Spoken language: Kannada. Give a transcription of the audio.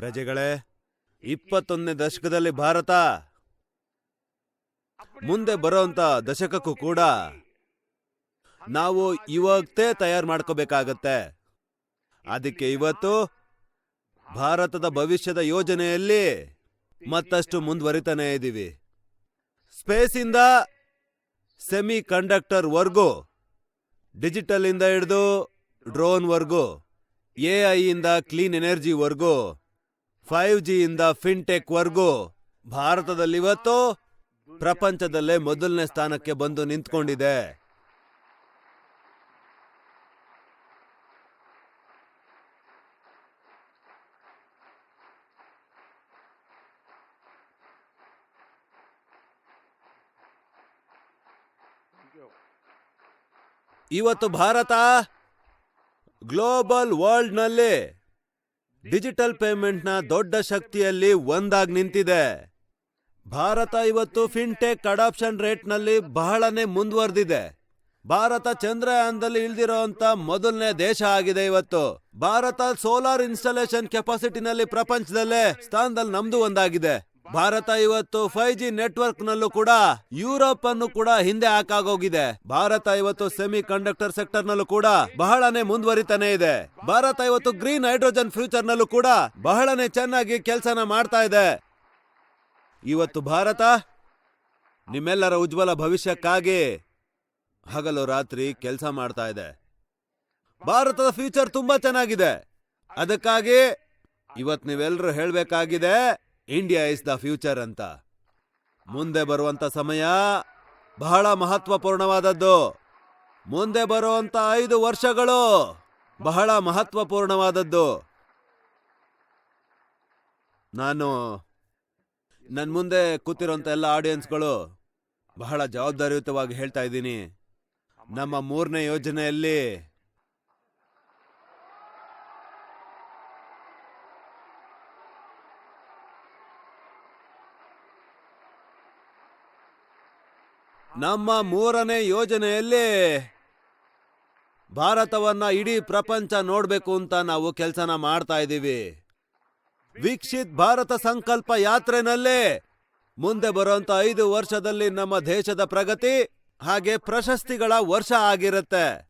ಪ್ರಜೆಗಳೇ, ಇಪ್ಪತ್ತೊಂದನೇ ದಶಕದಲ್ಲಿ ಭಾರತ ಮುಂದೆ ಬರೋಂತ ದಶಕಕ್ಕೂ ಕೂಡ ನಾವು ಇವಾಗತೇ ತಯಾರು ಮಾಡ್ಕೋಬೇಕಾಗತ್ತೆ. ಅದಕ್ಕೆ ಇವತ್ತು ಭಾರತದ ಭವಿಷ್ಯದ ಯೋಜನೆಯಲ್ಲಿ ಮತ್ತಷ್ಟು ಮುಂದುವರಿತಾನೆ ಇದ್ದೀವಿ ಸ್ಪೇಸಿಂದ ಸೆಮಿ ಕಂಡಕ್ಟರ್ ವರ್ಗು ಡಿಜಿಟಲ್ ಇಂದ ಹಿಡಿದು ಡ್ರೋನ್ ವರ್ಗು, ಎ ಇಂದ ಕ್ಲೀನ್ ಎನರ್ಜಿ ವರ್ಗು ಫೈವ್ ಜಿ ಇಂದ ಫಿನ್ಟೆಕ್ ವರ್ಗೂ ಭಾರತದಲ್ಲಿ ಇವತ್ತು ಪ್ರಪಂಚದಲ್ಲೇ ಮೊದಲನೇ ಸ್ಥಾನಕ್ಕೆ ಬಂದು ನಿಂತ್ಕೊಂಡಿದೆ. ಇವತ್ತು ಭಾರತ ಗ್ಲೋಬಲ್ ವರ್ಲ್ಡ್ನಲ್ಲಿ ಡಿಜಿಟಲ್ ಪೇಮೆಂಟ್ನ ದೊಡ್ಡ ಶಕ್ತಿಯಲ್ಲಿ ಒಂದಾಗಿ ನಿಂತಿದೆ. ಭಾರತ ಇವತ್ತು ಫಿನ್ಟೆಕ್ ಅಡಾಪ್ಷನ್ ರೇಟ್ನಲ್ಲಿ ಬಹಳನೇ ಮುಂದುವರೆದಿದೆ. ಭಾರತ ಚಂದ್ರಯಾನದಲ್ಲಿ ಇಳಿದಿರುವಂತ ಮೊದಲನೇ ದೇಶ ಆಗಿದೆ ಇವತ್ತು. ಭಾರತ ಸೋಲಾರ್ ಇನ್ಸ್ಟಾಲೇಷನ್ ಕೆಪಾಸಿಟಿನಲ್ಲಿ ಪ್ರಪಂಚದಲ್ಲೇ ಸ್ಥಾನದಲ್ಲಿ ನಮ್ದು ಒಂದಾಗಿದೆ. ಭಾರತ ಇವತ್ತು ಫೈವ್ ಜಿ ನೆಟ್ವರ್ಕ್ ನಲ್ಲೂ ಕೂಡ ಯುರೋಪ್ ಅನ್ನು ಕೂಡ ಹಿಂದೆ ಹಾಕಾಗೋಗಿದೆ. ಭಾರತ ಇವತ್ತು ಸೆಮಿ ಕಂಡಕ್ಟರ್ ಸೆಕ್ಟರ್ ನಲ್ಲೂ ಕೂಡ ಬಹಳನೇ ಮುಂದುವರಿತಾನೆ ಇದೆ. ಭಾರತ ಇವತ್ತು ಗ್ರೀನ್ ಹೈಡ್ರೋಜನ್ ಫ್ಯೂಚರ್ ನಲ್ಲೂ ಕೂಡ ಬಹಳನೇ ಚೆನ್ನಾಗಿ ಕೆಲಸನ ಮಾಡ್ತಾ ಇದೆ. ಇವತ್ತು ಭಾರತ ನಿಮ್ಮೆಲ್ಲರ ಉಜ್ವಲ ಭವಿಷ್ಯಕ್ಕಾಗಿ ಹಗಲು ರಾತ್ರಿ ಕೆಲಸ ಮಾಡ್ತಾ ಇದೆ. ಭಾರತದ ಫ್ಯೂಚರ್ ತುಂಬಾ ಚೆನ್ನಾಗಿದೆ. ಅದಕ್ಕಾಗಿ ಇವತ್ತು ನೀವೆಲ್ಲರೂ ಹೇಳ್ಬೇಕಾಗಿದೆ ಇಂಡಿಯಾ ಇಸ್ ದ ಫ್ಯೂಚರ್ ಅಂತ. ಮುಂದೆ ಬರುವಂತ ಸಮಯ ಬಹಳ ಮಹತ್ವಪೂರ್ಣವಾದದ್ದು. ಮುಂದೆ ಬರುವಂತ ಐದು ವರ್ಷಗಳು ಬಹಳ ಮಹತ್ವಪೂರ್ಣವಾದದ್ದು. ನಾನು ನನ್ನ ಮುಂದೆ ಕೂತಿರೋಂಥ ಎಲ್ಲ ಆಡಿಯನ್ಸ್ಗಳು ಬಹಳ ಜವಾಬ್ದಾರಿಯುತವಾಗಿ ಹೇಳ್ತಾ ಇದ್ದೀನಿ. ನಮ್ಮ ಮೂರನೇ ಯೋಜನೆಯಲ್ಲಿ ನಮ್ಮ ಮೂರನೇ ಯೋಜನೆಯಲ್ಲಿ ಭಾರತವನ್ನ ಇಡೀ ಪ್ರಪಂಚ ನೋಡಬೇಕು ಅಂತ ನಾವು ಕೆಲಸನ ಮಾಡ್ತಾ ಇದ್ದೀವಿ. ಭಾರತ ಸಂಕಲ್ಪ ಯಾತ್ರೆನಲ್ಲಿ ಮುಂದೆ ಬರುವಂತ ಐದು ವರ್ಷದಲ್ಲಿ ನಮ್ಮ ದೇಶದ ಪ್ರಗತಿ ಹಾಗೆ ಪ್ರಶಸ್ತಿಗಳ ವರ್ಷ ಆಗಿರುತ್ತೆ.